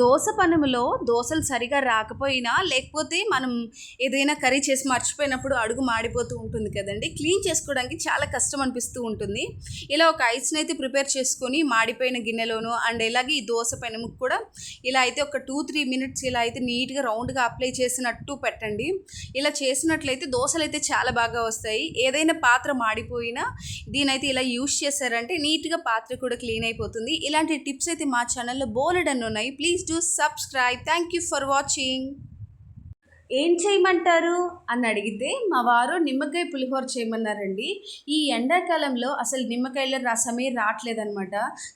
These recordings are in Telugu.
దోశ పనములో దోశలు సరిగా రాకపోయినా లేకపోతే మనం ఏదైనా కర్రీ చేసి మర్చిపోయినప్పుడు అడుగు మాడిపోతూ ఉంటుంది కదండి. క్లీన్ చేసుకోవడానికి చాలా కష్టం అనిపిస్తూ ఉంటుంది. ఇలా ఒక ఐస్ని అయితే ప్రిపేర్ చేసుకొని మాడిపోయిన గిన్నెలోను అండ్ ఇలాగే ఈ దోశ పెనుముకు కూడా ఇలా అయితే ఒక టూ త్రీ మినిట్స్ ఇలా అయితే నీట్గా రౌండ్గా అప్లై చేసినట్టు పెట్టండి. ఇలా చేసినట్లయితే దోశలు అయితే చాలా బాగా వస్తాయి. ఏదైనా పాత్ర మాడిపోయినా దీనైతే ఇలా యూస్ చేశారంటే నీట్గా పాత్ర కూడా క్లీన్ అయిపోతుంది. ఇలాంటి టిప్స్ అయితే మా ఛానల్లో బోలెడన్ ఉన్నాయి. Please do subscribe thank you for watching ఏం చేయమంటారు? అని అడిగితే మా వారు నిమ్మకాయ పులిహోర చేయమన్నారండి. ఈ ఎండాకాలంలో అసలు నిమ్మకాయల రసమే రావట్లేదనమాట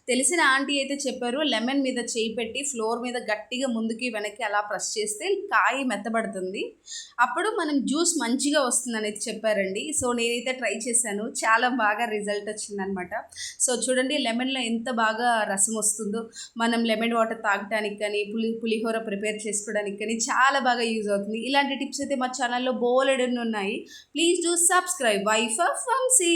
తెలిసిన ఆంటీ అయితే చెప్పారు లెమన్ మీద చేయి పెట్టి ఫ్లోర్ మీద గట్టిగా ముందుకి వెనక్కి అలా ప్రెస్ చేస్తే కాయ మెత్తబడుతుంది. అప్పుడు మనం జ్యూస్ మంచిగా వస్తుందని చెప్పారండి. సో నేనైతే ట్రై చేశాను. చాలా బాగా రిజల్ట్ వచ్చిందనమాట సో చూడండి లెమన్లో ఎంత బాగా రసం వస్తుందో. మనం లెమన్ వాటర్ తాగడానికి కానీ పులి పులిహోర ప్రిపేర్ చేసుకోవడానికి కానీ చాలా బాగా యూజ్ అవుతుంది. ఇలాంటి టిప్స్ అయితే మా ఛానల్లో బోలెడన్ని ఉన్నాయి. Please do subscribe. Wife of Vamshi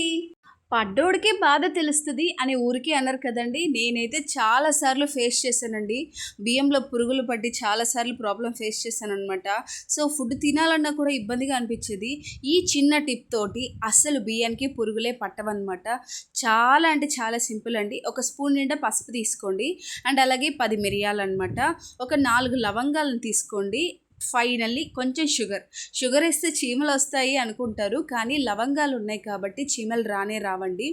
పడ్డోడికే బాధ తెలుస్తుంది అని ఊరికే అన్నారు కదండి. నేనైతే చాలాసార్లు ఫేస్ చేశానండి. బియ్యంలో పురుగులు పట్టి చాలాసార్లు ప్రాబ్లం ఫేస్ చేశాను అనమాట సో ఫుడ్ తినాలన్నా కూడా ఇబ్బందిగా అనిపించేది. ఈ చిన్న టిప్ తోటి అస్సలు బియ్యానికి పురుగులే పట్టవన్నమాట. చాలా అంటే చాలా సింపుల్ అండి. ఒక స్పూన్ నిండా పసుపు తీసుకోండి. అండ్ అలాగే పది మిరియాలు అనమాట ఒక నాలుగు లవంగాలను తీసుకోండి. ఫైనల్లీ కొంచెం షుగర్. షుగర్ వేస్తే చీమలు వస్తాయి అనుకుంటారు కానీ లవంగాలు ఉన్నాయి కాబట్టి చీమలు రానే రావండి.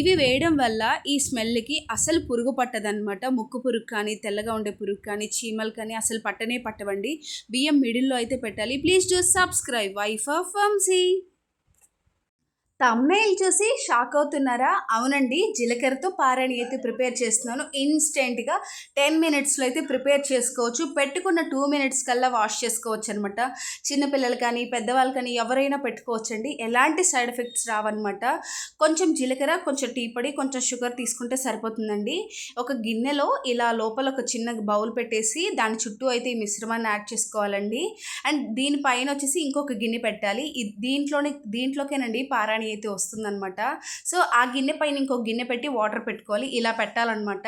ఇవి వేయడం వల్ల ఈ స్మెల్కి అసలు పురుగు పట్టదనమాట ముక్కు పురుగు కానీ తెల్లగా ఉండే పురుగు కానీ చీమలు కానీ అసలు పట్టనే పట్టవండి. బియ్యం మిడిల్లో అయితే పెట్టాలి. Please do subscribe. Wife of Vamshi thumbnail చూసి షాక్ అవుతున్నారా? అవునండి జీలకర్రతో పారాణి అయితే ప్రిపేర్ చేస్తున్నాను. ఇన్స్టెంట్గా టెన్ మినిట్స్లో అయితే ప్రిపేర్ చేసుకోవచ్చు. పెట్టుకున్న టూ మినిట్స్ కల్లా వాష్ చేసుకోవచ్చు అనమాట చిన్నపిల్లలు కానీ పెద్దవాళ్ళు కానీ ఎవరైనా పెట్టుకోవచ్చండి. ఎలాంటి సైడ్ ఎఫెక్ట్స్ రావన్నమాట కొంచెం జీలకర్ర కొంచెం టీ పొడి కొంచెం షుగర్ తీసుకుంటే సరిపోతుందండి. ఒక గిన్నెలో ఇలా లోపల ఒక చిన్న బౌల్ పెట్టేసి దాని చుట్టూ అయితే ఈ మిశ్రమాన్ని యాడ్ చేసుకోవాలండి. అండ్ దీనిపైన వచ్చేసి ఇంకొక గిన్నె పెట్టాలి. దీంట్లోనే దీంట్లోకేనండి పారాణి అయితే వస్తుందన్నమాట. సో ఆ గిన్నె పైన ఇంకో గిన్నె పెట్టి వాటర్ పెట్టుకోవాలి. ఇలా పెట్టాలన్నమాట.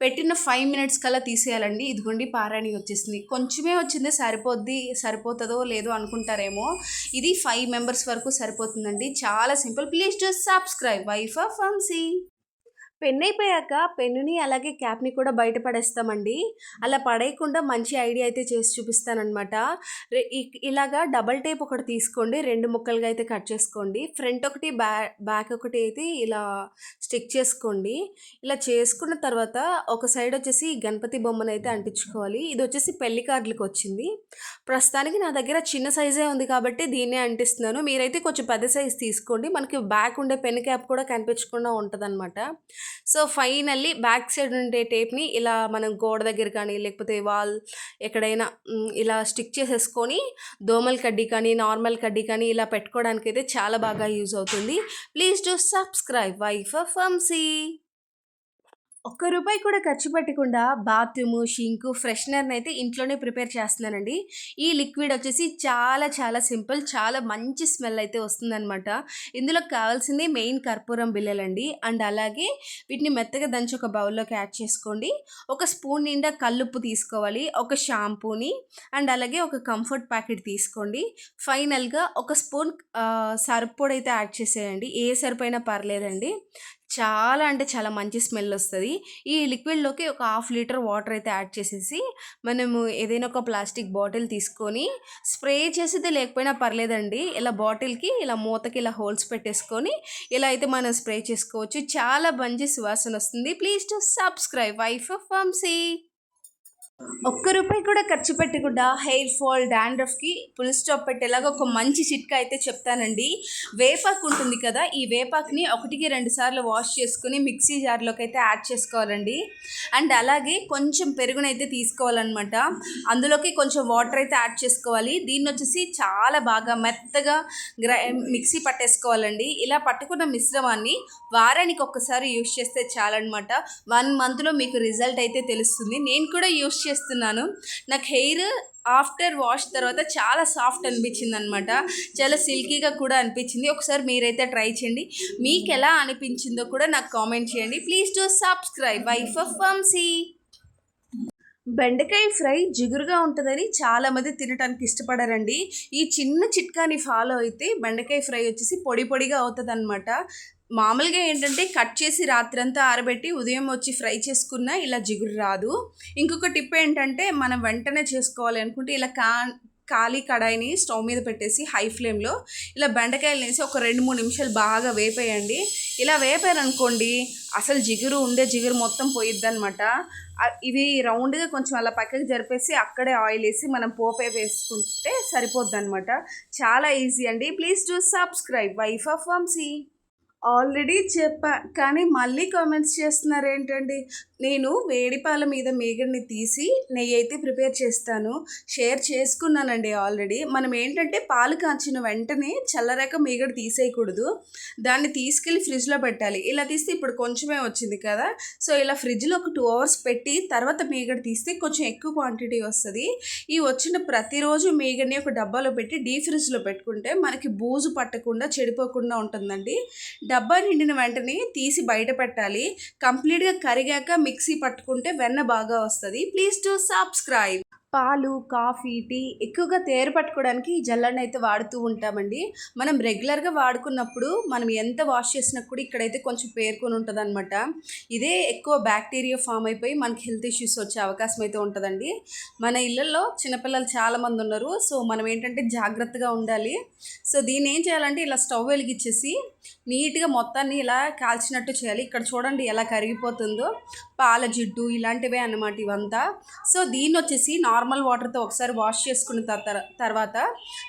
పెట్టిన ఫైవ్ మినిట్స్ కల్లా తీసేయాలండి. ఇదిగోండి పారాణి వచ్చేసింది. కొంచెమే వచ్చింది సరిపోద్ది సరిపోతుందో లేదో అనుకుంటారేమో. ఇది ఫైవ్ మెంబర్స్ వరకు సరిపోతుందండి. చాలా simple. Please just subscribe. Wife of Vamshi pen అయిపోయాక పెన్నుని అలాగే క్యాప్ని కూడా బయట పడేస్తామండి అలా పడేయకుండా మంచి ఐడియా అయితే చేసి చూపిస్తానమాట ఇలాగా డబల్ టేప్ ఒకటి తీసుకోండి రెండు ముక్కలుగా అయితే కట్ చేసుకోండి. ఫ్రంట్ ఒకటి బ్యా బ్యాక్ ఒకటి అయితే ఇలా స్టిక్ చేసుకోండి. ఇలా చేసుకున్న తర్వాత ఒక సైడ్ వచ్చేసి గణపతి బొమ్మను అయితే అంటించుకోవాలి. ఇది వచ్చేసి పెళ్ళి కార్డులకు వచ్చింది. ప్రస్తుతానికి నా దగ్గర చిన్న సైజే ఉంది కాబట్టి దీన్నే అంటిస్తున్నాను. మీరైతే కొంచెం పెద్ద సైజ్ తీసుకోండి. మనకి బ్యాక్ ఉండే పెన్ క్యాప్ కూడా కనిపించకుండా ఉంటుంది సో ఫైనల్లీ బ్యాక్ సైడ్ ఉండే టేప్ని ఇలా మనం గోడ దగ్గర కానీ లేకపోతే వాల్ ఎక్కడైనా ఇలా స్టిక్ చేసేసుకొని దోమల కడ్డీ కానీ నార్మల్ కడ్డీ కానీ ఇలా పెట్టుకోవడానికి అయితే చాలా బాగా యూజ్ అవుతుంది. Please do subscribe. వైఫ్ ఫమ్సీ ఒక్క రూపాయి కూడా ఖర్చు పెట్టకుండా బాత్రూము షింకు ఫ్రెషనర్ని అయితే ఇంట్లోనే ప్రిపేర్ చేస్తున్నానండి. ఈ లిక్విడ్ వచ్చేసి చాలా చాలా సింపుల్ చాలా మంచి స్మెల్ అయితే వస్తుందన్నమాట. ఇందులో కావాల్సింది మెయిన్ కర్పూరం బిల్లలండి అండ్ అలాగే వీటిని మెత్తగా దంచి ఒక బౌల్లోకి యాడ్ చేసుకోండి. ఒక స్పూన్ నిండా కల్లుప్పు తీసుకోవాలి ఒక షాంపూని అండ్ అలాగే ఒక కంఫర్ట్ ప్యాకెట్ తీసుకోండి. ఫైనల్గా ఒక స్పూన్ సరుపు అయితే యాడ్ చేసేయండి. ఏ సరిపోయినా పర్లేదండి. చాలా అంటే చాలా మంచి స్మెల్ వస్తుంది. ఈ లిక్విడ్లోకి ఒక హాఫ్ లీటర్ వాటర్ అయితే యాడ్ చేసేసి మనము ఏదైనా ఒక ప్లాస్టిక్ బాటిల్ తీసుకొని స్ప్రే చేసేది లేకపోయినా పర్లేదండి. ఇలా బాటిల్కి ఇలా మూతకి ఇలా హోల్స్ పెట్టేసుకొని ఇలా అయితే మనం స్ప్రే చేసుకోవచ్చు. చాలా మంచి సువాసన వస్తుంది. Please do subscribe. Wife of Vamshi ఒక్క రూపాయి కూడా ఖర్చు పెట్టకుండా హెయిర్ ఫాల్ డాండ్రఫ్కి పుల్ స్టాప్ పెట్టేలాగా ఒక మంచి చిట్కా అయితే చెప్తానండి. వేపాకు ఉంటుంది కదా ఈ వేపాకుని ఒకటికి రెండు సార్లు వాష్ చేసుకుని మిక్సీ జార్లోకి అయితే యాడ్ చేసుకోవాలండి. అండ్ అలాగే కొంచెం పెరుగునైతే తీసుకోవాలన్నమాట. అందులోకి కొంచెం వాటర్ అయితే యాడ్ చేసుకోవాలి. దీన్ని వచ్చేసి చాలా బాగా మెత్తగా గ్రై మిక్సీ పట్టేసుకోవాలండి. ఇలా పట్టుకున్న మిశ్రమాన్ని వారానికి ఒక్కసారి యూస్ చేస్తే చాలన్నమాట. వన్ మంత్లో మీకు రిజల్ట్ అయితే తెలుస్తుంది. నేను కూడా యూస్ చేస్తున్నాను. నాకు హెయిర్ ఆఫ్టర్ వాష్ తర్వాత చాలా సాఫ్ట్ అనిపించింది అనమాట చాలా సిల్కీగా కూడా అనిపించింది. ఒకసారి మీరైతే ట్రై చేయండి. మీకు ఎలా అనిపించిందో కూడా నాకు కామెంట్ చేయండి. Please do subscribe. Wife of Vamshi బెండకాయ ఫ్రై జిగురుగా ఉంటుందని చాలామంది తినడానికి ఇష్టపడరండి. ఈ చిన్న చిట్కాని ఫాలో అయితే బెండకాయ ఫ్రై వచ్చేసి పొడి పొడిగా అవుతుంది అనమాట మామూలుగా ఏంటంటే కట్ చేసి రాత్రంతా ఆరబెట్టి ఉదయం వచ్చి ఫ్రై చేసుకున్న ఇలా జిగురు రాదు. ఇంకొక టిప్ ఏంటంటే మనం వెంటనే చేసుకోవాలి అనుకుంటే ఇలా కా ఖాళీ కడాయిని స్టవ్ మీద పెట్టేసి హై ఫ్లేమ్లో ఇలా బెండకాయలు వేసి ఒక రెండు మూడు నిమిషాలు బాగా వేపేయండి. ఇలా వేపారనుకోండి అసలు జిగురు ఉండే జిగురు మొత్తం పోయిద్ది అనమాట ఇవి రౌండ్గా కొంచెం అలా పక్కకి జరిపేసి అక్కడే ఆయిల్ వేసి మనం పోపే వేసుకుంటే సరిపోద్ది అనమాట చాలా ఈజీ అండి. Please do subscribe. Wife of Vamshi already చెప్పా కానీ మళ్ళీ కామెంట్స్ చేస్తున్నారు ఏంటండి నేను వేడిపాల మీద మీగడిని తీసి నెయ్యి అయితే ప్రిపేర్ చేస్తాను షేర్ చేసుకున్నానండి ఆల్రెడీ. మనం ఏంటంటే పాలు కాచిన వెంటనే చల్లరాక మీగడ తీసేయకూడదు. దాన్ని తీసుకెళ్ళి ఫ్రిడ్జ్లో పెట్టాలి. ఇలా తీస్తే ఇప్పుడు కొంచెమే వచ్చింది కదా? సో ఇలా ఫ్రిడ్జ్లో ఒక టూ అవర్స్ పెట్టి తర్వాత మీగడ తీస్తే కొంచెం ఎక్కువ క్వాంటిటీ వస్తుంది. ఈ వచ్చిన ప్రతిరోజు మీగడిని ఒక డబ్బాలో పెట్టి డీ ఫ్రిడ్జ్లో పెట్టుకుంటే మనకి బూజు పట్టకుండా చెడిపోకుండా ఉంటుందండి. డబ్బా నిండిన వెంటనే తీసి బయట పెట్టాలి. కంప్లీట్గా కరిగాక మిక్సీ పట్టుకుంటే వెన్న బాగా వస్తుంది. Please do subscribe. పాలు కాఫీ టీ ఎక్కువగా తేరు పట్టుకోవడానికి ఈ జల్లాన్ని అయితే వాడుతూ ఉంటామండి. మనం రెగ్యులర్గా వాడుకున్నప్పుడు మనం ఎంత వాష్ చేసినా కూడా ఇక్కడైతే కొంచెం పేర్కొని ఉంటుంది అనమాట ఇదే ఎక్కువ బ్యాక్టీరియా ఫామ్ అయిపోయి మనకి హెల్త్ ఇష్యూస్ వచ్చే అవకాశం అయితే ఉంటుందండి. మన ఇళ్ళల్లో చిన్నపిల్లలు చాలామంది ఉన్నారు. సో మనం ఏంటంటే జాగ్రత్తగా ఉండాలి. సో దీన్ని ఏం చేయాలంటే ఇలా స్టవ్ వెలిగించేసి నీట్గా మొత్తాన్ని ఇలా కాల్చినట్టు చేయాలి. ఇక్కడ చూడండి ఎలా కరిగిపోతుందో. పాల జిడ్డు ఇలాంటివే అన్నమాట ఇవంతా. సో దీన్ని వచ్చేసి నార్మల్ వాటర్తో ఒకసారి వాష్ చేసుకున్న తర్వాత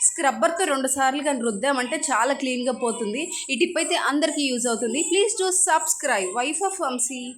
స్క్రబ్బర్తో రెండు సార్లు కానీ రుద్దామంటే చాలా క్లీన్గా పోతుంది. ఈ టిప్ అయితే అందరికీ యూజ్ అవుతుంది. Please do subscribe. Wife of Vamshi.